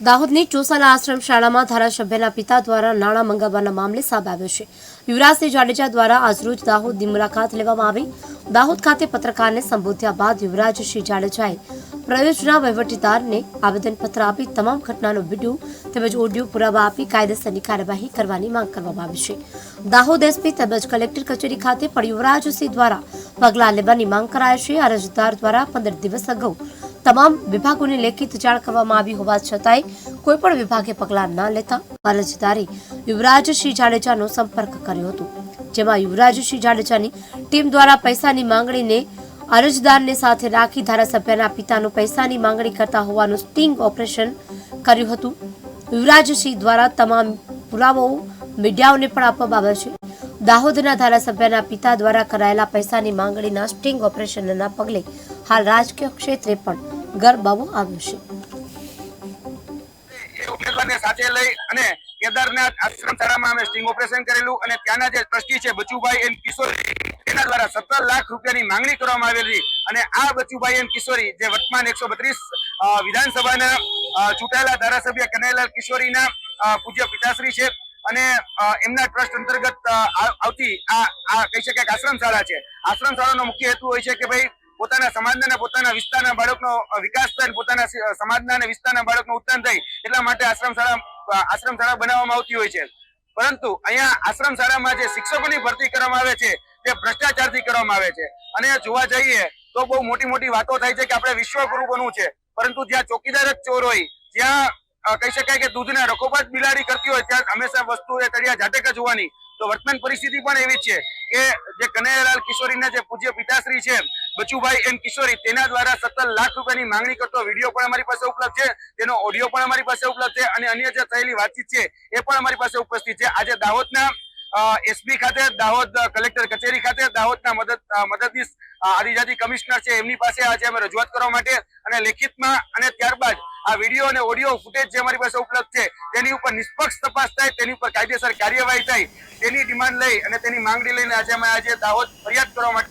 દાહોદની ચોસાલા આશ્રમ શાળામાં ધારાસભ્યના પિતા દ્વારા નાણાં મંગાવવાના મામલે સામે આવ્યો છે. યુવરાજસિંહ જાડેજા દ્વારા આજરોજ દાહોદની મુલાકાત લેવામાં આવી. દાહોદ ખાતે પત્રકારને સંબોધ્યા બાદ યુવરાજસિંહ જાડેજાએ પ્રયોજના વહીવટીદારને આવેદનપત્ર આપી તમામ ઘટનાનો વીડિયો તેમજ ઓડિયો પુરાવા આપી કાયદેસરની કાર્યવાહી કરવાની માંગ કરવામાં આવી છે. દાહોદ એસપી તેમજ કલેક્ટર કચેરી ખાતે પણ યુવરાજસિંહ દ્વારા પગલાં લેવાની માંગ કરાય છે. અરજદાર દ્વારા પંદર દિવસ અગાઉ તમામ વિભાગોને લેખિત જાણ કરવામાં આવી હોવા છતાંય કોઈ પણ વિભાગે પગલાં ન લેતા અરજદારે યુવરાજસિંહ જાડેજાનો સંપર્ક કર્યો હતો, જેમાં યુવરાજસિંહ જાડેજાની ટીમ દ્વારા પૈસાની માંગણીને અરજદારને સાથે રાખી ધારાસભ્યના પિતાનું પૈસાની માંગણી કરતા હોવાનું સ્ટિંગ ઓપરેશન કર્યું હતું. યુવરાજસિંહ દ્વારા તમામ પુરાવાઓ મીડિયાઓને પણ આપવામાં આવ્યા છે. દાહોદના ધારાસભ્યના પિતા દ્વારા કરાયેલા પૈસાની માંગણીના સ્ટિંગ ઓપરેશનના પગલે હાલ રાજકીય ક્ષેત્રે પણ ગરબાવો આવ્યો છે. લઈ અને કેદારનાથ આશ્રમ શાળામાં અમે ઓપરેશન કરેલું અને ત્યાંના જે ટ્રસ્ટી છે બચુભાઈ એન કિશોરી તેના દ્વારા સત્તર લાખ રૂપિયાની માંગણી કરવામાં આવેલી અને આ બચુભાઈ એન કિશોરી જે વર્તમાન એકસો બત્રીસ વિધાનસભાના ચૂંટાયેલા ધારાસભ્ય કનૈયાલાલ કિશોરીના પૂજ્ય પિતાશ્રી છે અને એમના ટ્રસ્ટ અંતર્ગત આવતી આ કહી શકાય કે આશ્રમ શાળા છે. આશ્રમ શાળાનો મુખ્ય હેતુ હોય છે કે ભાઈ પોતાના સમાજના અને પોતાના વિસ્તારના બાળકનો વિકાસ થાય પોતાના સમાજના વિસ્તારના બાળકનું ઉત્થાન થાય એટલા માટે આશ્રમ શાળા આશ્રમ શાળા બનાવવામાં આવતી હોય છે. પરંતુ અહીંયા આશ્રમ શાળામાં જે શિક્ષકોની ભરતી કરવામાં આવે છે, તે ભ્રષ્ટાચારથી કરવામાં આવે છે. અને જોવા જઈએ તો બહુ મોટી મોટી વાતો થાય છે કે આપણે વિશ્વગુરુ બનવું છે. પરંતુ જ્યાં ચોકીદાર જ ચોર હોય, જ્યાં કહી શકાય કે દૂધના રખોપાટ બિલાડી કરતી હોય, ત્યાં હંમેશા વસ્તુ એ તળિયા જાતે જ હોવાની તો વર્તમાન પરિસ્થિતિ પણ એવી છે કે જે કનૈયાલાલ કિશોરીના જે પૂજ્ય પિતાશ્રી છે, બચુભાઈ એમ કિશોરી, તેના દ્વારા સત્તર લાખ રૂપિયાની માંગણી કરતો વીડિયો પણ અમારી પાસે ઉપલબ્ધ છે, તેનો ઓડિયો પણ અમારી પાસે ઉપલબ્ધ છે અને અન્ય જે થયેલી વાતચીત છે એ પણ અમારી પાસે ઉપસ્થિત છે. આજે દાહોદના એસપી ખાતે, દાહોદ કલેક્ટર કચેરી ખાતે દાહોદના મદદ મદદનીશ આદિજાતિ કમિશનર છે, એમની પાસે આજે અમે રજૂઆત કરવા માટે અને લેખિતમાં અને ત્યારબાદ આ વીડિયો અને ઓડિયો ફૂટેજ જે અમારી પાસે ઉપલબ્ધ છે, તેની ઉપર નિષ્પક્ષ તપાસ થાય, તેની ઉપર કાયદેસર કાર્યવાહી થાય, તેની ડિમાન્ડ લઈ અને તેની માંગણી લઈને આજે અમે આજે દાહોદ ફરિયાદ કરવા માટે